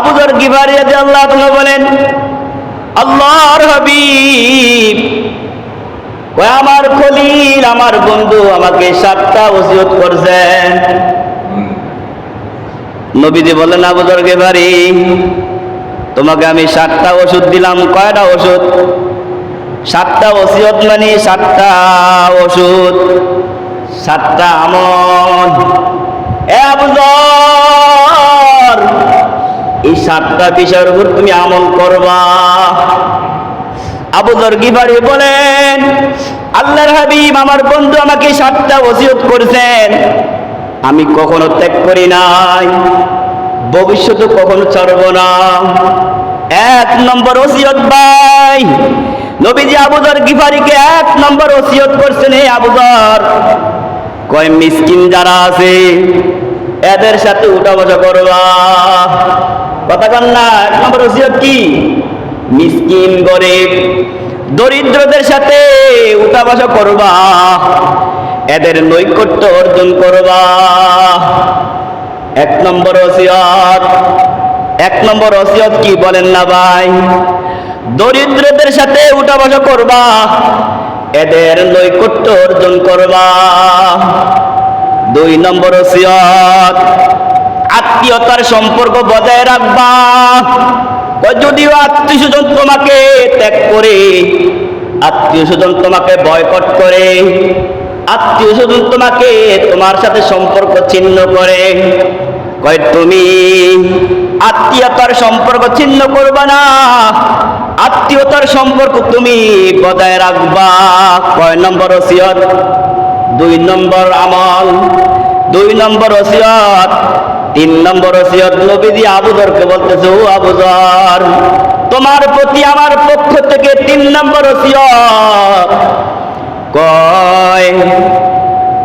আবুদর গিফারি আল্লাহ তুমি বলেন, আল্লাহর হাবিব আমার খলিল, আমার বন্ধু আমাকে সাতটা ওসিয়ত করছেন। নবীজি বলেন আবুদর গেবারি তোমাকে আমি সাতটা ওষুধ দিলাম। কয়টা ওষুধ? সাতটা ওসিয়ত মানে সাতটা ওষুধ, সাতটা আমল। এ আবুদর সাতটা বিষয়ের উপর তুমি আমল করবা। আবুদর গিবারি বলেন, আল্লাহর হাবিব আমার বন্ধু আমাকে সাতটা ওসিয়ত করেছেন। আমি কখনো ত্যাগ করি নাই, ভবিষ্যতে কখনো ছাড়ব না। এক নম্বর ওসিয়ত ভাই, নবীজি আবুদর গিফারিকে এক নম্বর ওসিয়ত করছেন এই আবুদর কয় মিসকিন যারা আছে, এদের সাথে উঠা বসা করবা। কথা এক কি? দরিদ্রদের সাথে উঠা বসা করবা, এদের নৈকট্য অর্জন করবা। এক নম্বর ওসিয়ত, এক নম্বর ওসিয়ত কি বলেন না ভাই? দরিদ্রদের সাথে উঠা বসা করবা, এদের নৈকট্য অর্জন করবা। দুই নম্বর ওসিয়ত আত্মীয়তার সম্পর্ক বজায় রাখবা। যদিও আত্মীয় স্বজন তোমাকে ত্যাগ করে আত্মীয় স্বজন তোমাকে বয়কট করে আত্মীয় স্বজন তোমাকে তোমার সাথে সম্পর্ক ছিন্ন করে। কয়, তুমি আত্মীয়তার সম্পর্ক ছিন্ন করবা না, আত্মীয়তার সম্পর্ক তুমি বজায় রাখবা। কয়, নম্বর ওসিয়ত, দুই নম্বর আমল, দুই নম্বর ওসিয়ত তিন নম্বর ওসিয়ত নবীজি আবুদরকে বলতেছে, ও আবুদর, তোমার প্রতি আমার পক্ষ থেকে তিন নম্বর ওসিয়ত কয়,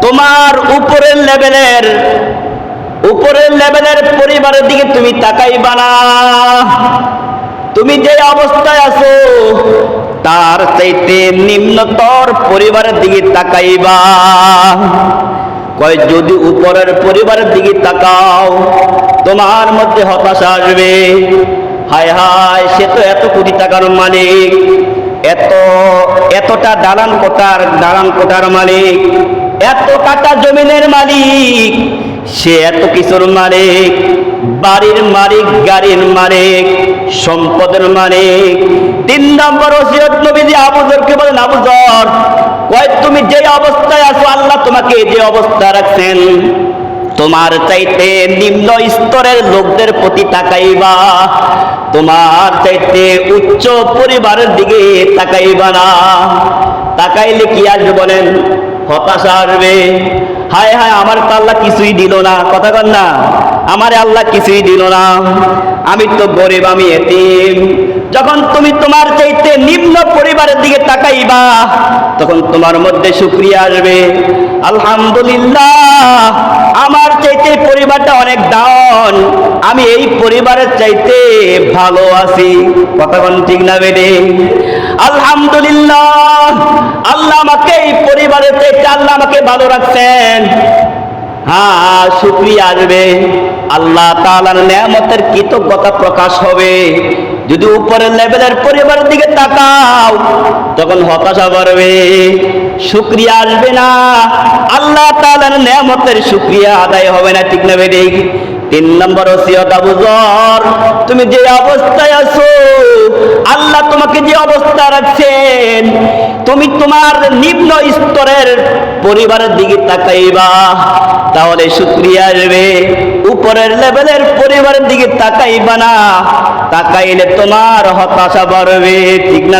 তোমার উপরের লেভেলের উপরের লেভেলের পরিবারের দিকে তুমি তাকাইবা না। তুমি যে অবস্থায় আছো, তার চাইতে নিম্নতর পরিবারের দিকে তাকাইবা। কয়, যদি উপরের পরিবারের দিকে তাকাও, তোমার মধ্যে হতাশা আসবে। হায় হায়, সে তো এত কোটি টাকার মালিক, এত, এতটা দালান কোটার দালান কোটার মালিক, এত কাটা জমিনের মালিক, সে এত কিছুর মালিক, বাড়ির মালিক, গাড়ির মালিক, সম্পদের মালিক। তিন নম্বর ওসিয়ত আবুজরকে বলেন আবুজর কয়, তুমি যে আল্লাহ তোমাকে যে অবস্থা রাখছেন, তোমার চাইতে নিম্ন স্তরের লোকদের প্রতি তাকাইবা, তোমার চাইতে উচ্চ পরিবারের দিকে তাকাইবা না। তাকাইলে কি আসবে বলেন? হতাশা আসবে। হায় হায়, আমার পাল্লা কিছুই দিল না। কথা কন না। আমার আল্লাহ কিছুই দিল না। আমি তো গরিব, আমি এতিম। যখন তুমি তোমার চাইতে নিম্ন পরিবারের দিকে তাকাইবা, তখন তোমার মধ্যে শুক্রিয়া আসবে। আলহামদুলিল্লাহ, আমার চাইতে পরিবারটা অনেক ডাউন আমি এই পরিবারের চাইতে ভালো আছি। কতক্ষণ ঠিক না বেডে আলহামদুলিল্লাহ, আল্লাহ আমাকে এই পরিবারের চাইতে আল্লাহ আমাকে ভালো রাখছেন। হ্যাঁ শুক্রিয়া আসবে। আল্লাহ তাআলার নিয়ামতের কৃতজ্ঞতা প্রকাশ হবে। যদি উপরের লেভেলের পরিবারের দিকে তাকাও, তখন হতাশা বাড়বে। শুক্রিয়া আসবে না। আল্লাহ তাআলার নিয়ামতের শুক্রিয়া আদায় হবে না, ঠিক না বেরিক তিন নম্বর ওসিয়ত আবু তুমি যে অবস্থায় আছো, আল্লাহ তোমাকে যে অবস্থা রাখছেন তুমি তোমার নিম্ন স্তরের পরিবারের দিকে তাকাইবা, তাহলে শুক্রিয়া আসবে। উপরের লেভেলের পরিবারের দিকে তাকাইবা না, তাকাইলে তোমার হতাশা বাড়বে, ঠিক না